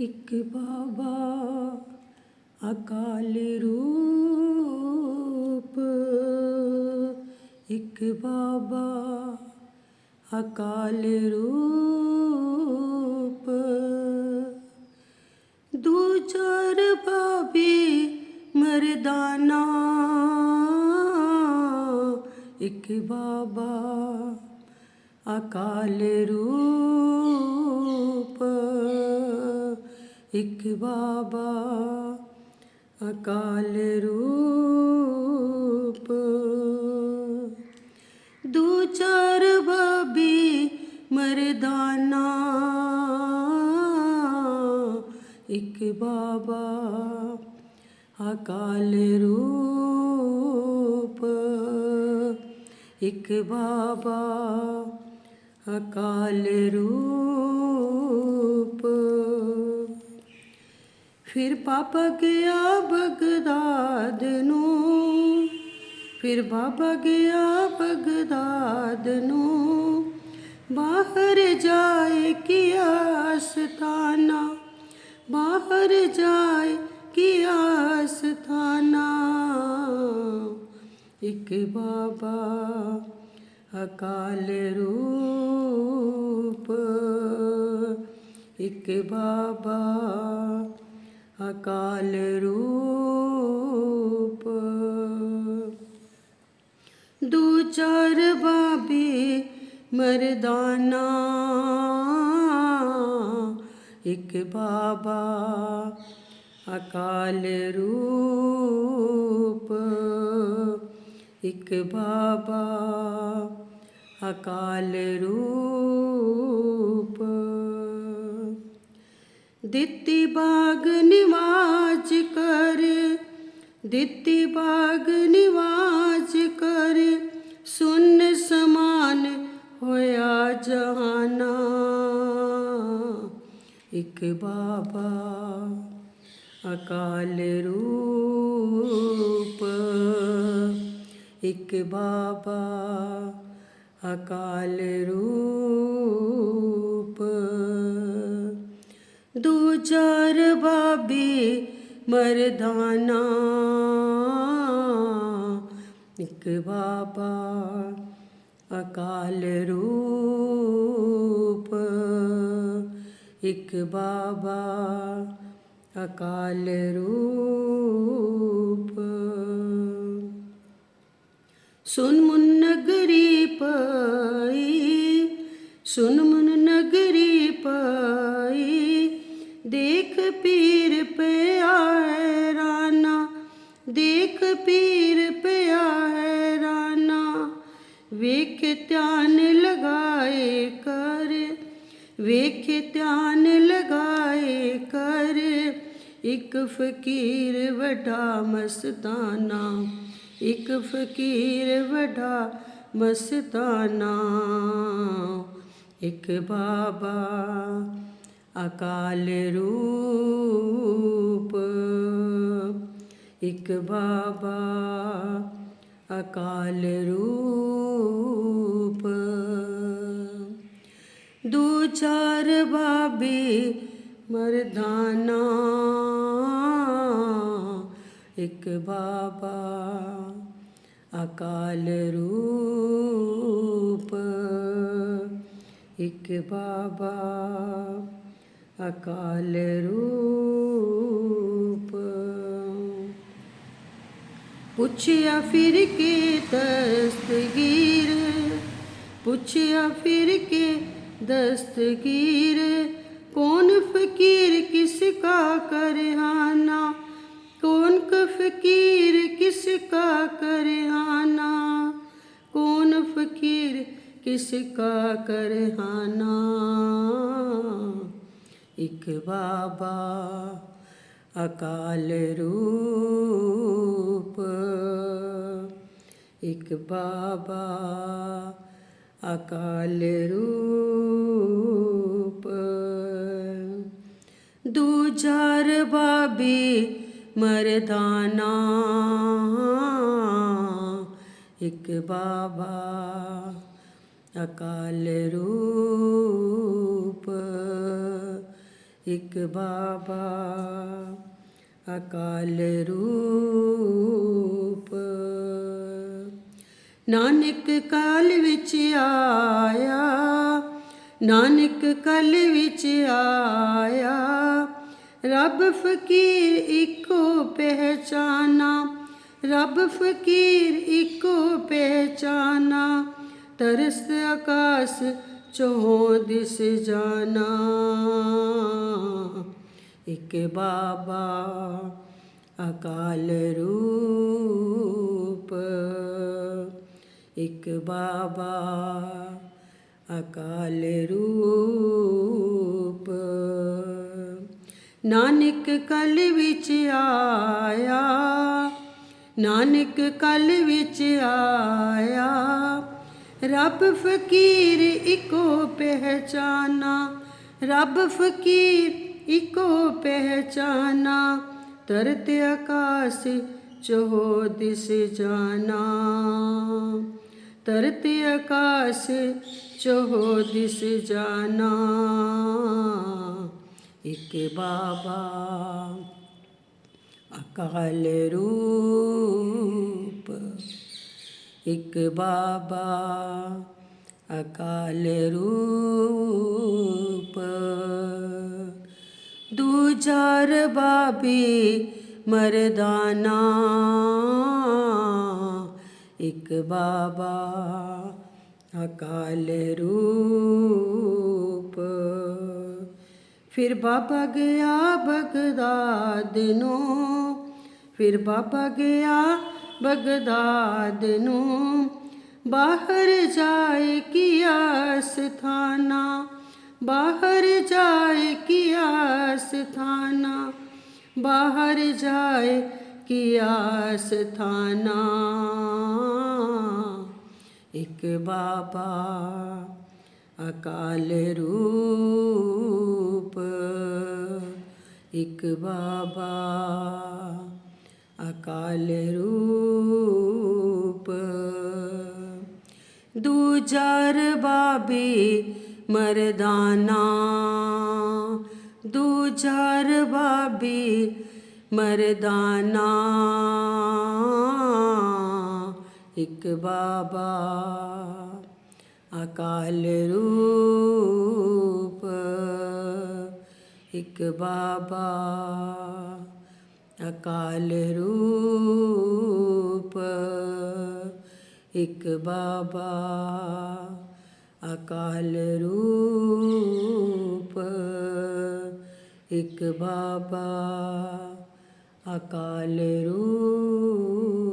ਇੱਕ ਬਾਬਾ ਅਕਾਲ ਰੂਪ। ਇੱਕ ਬਾਬਾ ਅਕਾਲ ਰੂਪ। ਦੂ ਚਾਰ ਬਾਬੇ ਮਰਦਾਨਾ। ਇੱਕ ਬਾਬਾ ਅਕਾਲ ਰੂਪ। ਇੱਕ ਬਾਬਾ ਅਕਾਲ ਰੂਪ। ਦੂ ਚਾਰ ਬਾਬੀ ਮਰਦਾਨਾ। ਇੱਕ ਬਾਬਾ ਅਕਾਲ ਰੂਪ। ਇੱਕ ਬਾਬਾ ਅਕਾਲ ਰੂਪ। ਫਿਰ ਬਾਬਾ ਗਿਆ ਬਗਦਾਦ ਨੂੰ। ਫਿਰ ਬਾਬਾ ਗਿਆ ਬਗਦਾਦ ਨੂੰ। ਬਾਹਰ ਜਾਏ ਕੀ ਆਸਤਾਨਾ ਬਾਹਰ ਜਾਏ ਕੀ ਆਸਤਾਨਾ ਇੱਕ ਬਾਬਾ ਅਕਾਲ ਰੂਪ। ਇੱਕ ਬਾਬਾ ਅਕਾਲ ਰੂਪ। ਦੂ ਚਾਰ ਬਾਬੇ ਮਰਦਾਨਾ। ਇੱਕ ਬਾਬਾ ਅਕਾਲ ਰੂਪ। ਇੱਕ ਬਾਬਾ ਅਕਾਲ ਰੂਪ। ਦਿੱਤੀ ਬਾਗ ਨਿਵਾਜ ਕਰ, ਦਿੱਤੀ ਬਾਗ ਨਿਵਾਜ ਕਰ, ਸੁਨ ਸਮਾਨ ਹੋਇਆ ਜਹਾਨਾ। ਇੱਕ ਬਾਬਾ ਅਕਾਲ ਰੂਪ, ਇੱਕ ਬਾਬਾ ਅਕਾਲ ਰੂਪ। ਦੋ ਚਾਰ ਬਾਬੇ ਮਰਦਾਨਾ। ਇੱਕ ਬਾਬਾ ਅਕਾਲ ਰੂਪ। ਇੱਕ ਬਾਬਾ ਅਕਾਲ ਰੂਪ। ਸੁਨ ਮੁਨ ਨਗਰੀ ਪਾਈ, ਸੁਨ ਪੀਰ ਪਿਆ ਹੈ ਰਾਨਾ ਵੇਖ ਧਿਆਨ ਲਗਾਏ ਕਰ, ਵੇਖ ਧਿਆਨ ਲਗਾਏ ਕਰ, ਇੱਕ ਫਕੀਰ ਵੱਡਾ ਮਸਤਾਨਾ, ਇੱਕ ਫਕੀਰ ਵੱਡਾ ਮਸਤਾਨਾ, ਇੱਕ ਬਾਬਾ ਅਕਾਲ ਰੂਪ। ਇੱਕ ਬਾਬਾ ਅਕਾਲ ਰੂਪ। ਦੂ ਚਾਰ ਬਾਬੇ ਮਰਦਾਨਾ। ਇੱਕ ਬਾਬਾ ਅਕਾਲ ਰੂਪ। ਇੱਕ ਬਾਬਾ ਅਕਾਲ ਰੂਪ। ਪੁੱਛਿਆ ਫਿਰ ਕੇ ਦਸਤਗੀਰ, ਪੁੱਛਿਆ ਫਿਰ ਕੇ ਦਸਤਗੀਰ, ਕੌਣ ਫਕੀਰ ਕਿਸ ਕਾ ਕਰਹਾਨਾ, ਕੌਣ ਕ ਫਕੀਰ ਕਿਸ ਕਾ ਕਰਹਾਨਾ, ਕੌਣ ਫਕੀਰ ਕਿਸ ਕਾ ਕਰਹਾਨਾ। ਇੱਕ ਬਾਬਾ ਅਕਾਲ ਰੂਪ ਇੱਕ ਬਾਬਾ ਅਕਾਲ ਰੂਪ। ਦੂਜਾ ਰਬਾਬੀ ਮਰਦਾਨਾ। ਇੱਕ ਬਾਬਾ ਅਕਾਲ ਰੂਪ। ਇੱਕ ਬਾਬਾ ਅਕਾਲ ਰੂਪ। ਨਾਨਕ ਕਾਲ ਵਿੱਚ ਆਇਆ, ਨਾਨਕ ਕਲ ਵਿੱਚ ਆਇਆ। ਰੱਬ ਫਕੀਰ ਇੱਕੋ ਪਹਿਚਾਨਾ, ਰੱਬ ਫਕੀਰ ਇੱਕੋ ਪਹਿਚਾਨਾ, ਤਰਸ ਆਕਾਸ ਚੋਂ ਦਿਸ ਜਾਣਾ। ਇੱਕ ਬਾਬਾ ਅਕਾਲ ਰੂਪ ਇੱਕ ਬਾਬਾ ਅਕਾਲ ਰੂਪ। ਨਾਨਕ ਕਲ ਵਿੱਚ ਆਇਆ, ਨਾਨਕ ਕਲ ਵਿੱਚ ਆਇਆ। ਰੱਬ ਫਕੀਰ ਇੱਕੋ ਪਹਿਚਾਨਾ, ਰੱਬ ਫਕੀਰ ਇੱਕੋ ਪਹਿਚਾਨਾ। ਤਰਤ ਆਕਾਸ ਚੋ ਦਿਸ ਜਾਣਾ। ਤਰਤ ਆਕਾਸ ਚੋ ਦਿਸ ਜਾਣਾ। ਇੱਕ ਬਾਬਾ ਅਕਾਲ ਰੂਪ। ਇੱਕ ਬਾਬਾ ਅਕਾਲ ਰੂਪ। ਦੂਜਰ ਬਾਬੀ ਮਰਦਾਨਾ। ਇੱਕ ਬਾਬਾ ਅਕਾਲ ਰੂਪ। ਫਿਰ ਬਾਬਾ ਗਿਆ ਬਗਦਾਦ ਨੂੰ, ਫਿਰ ਬਾਬਾ ਗਿਆ ਬਗਦਾਦ ਨੂੰ। ਬਾਹਰ ਜਾਏ ਕੀਆ ਸਥਾਨਾ, ਬਾਹਰ ਜਾਏ ਕੀਆ ਸਥਾਨਾ, ਬਾਹਰ ਜਾਏ ਕੀਆ ਸਥਾਨਾ। ਇੱਕ ਬਾਬਾ ਅਕਾਲ ਰੂਪ। ਇੱਕ ਬਾਬਾ ਅਕਾਲ ਰੂਪ। ਦੂਜਰ ਬਾਬੀ ਮਰਦਾਨਾ। ਦੂਜਰ ਬਾਬੀ ਮਰਦਾਨਾ। ਇੱਕ ਬਾਬਾ ਅਕਾਲ ਰੂਪ। ਇੱਕ ਬਾਬਾ ਅਕਾਲ ਰੂਪ। ਇੱਕ ਬਾਬਾ ਅਕਾਲ ਰੂਪ। ਇੱਕ ਬਾਬਾ ਅਕਾਲ ਰੂਪ।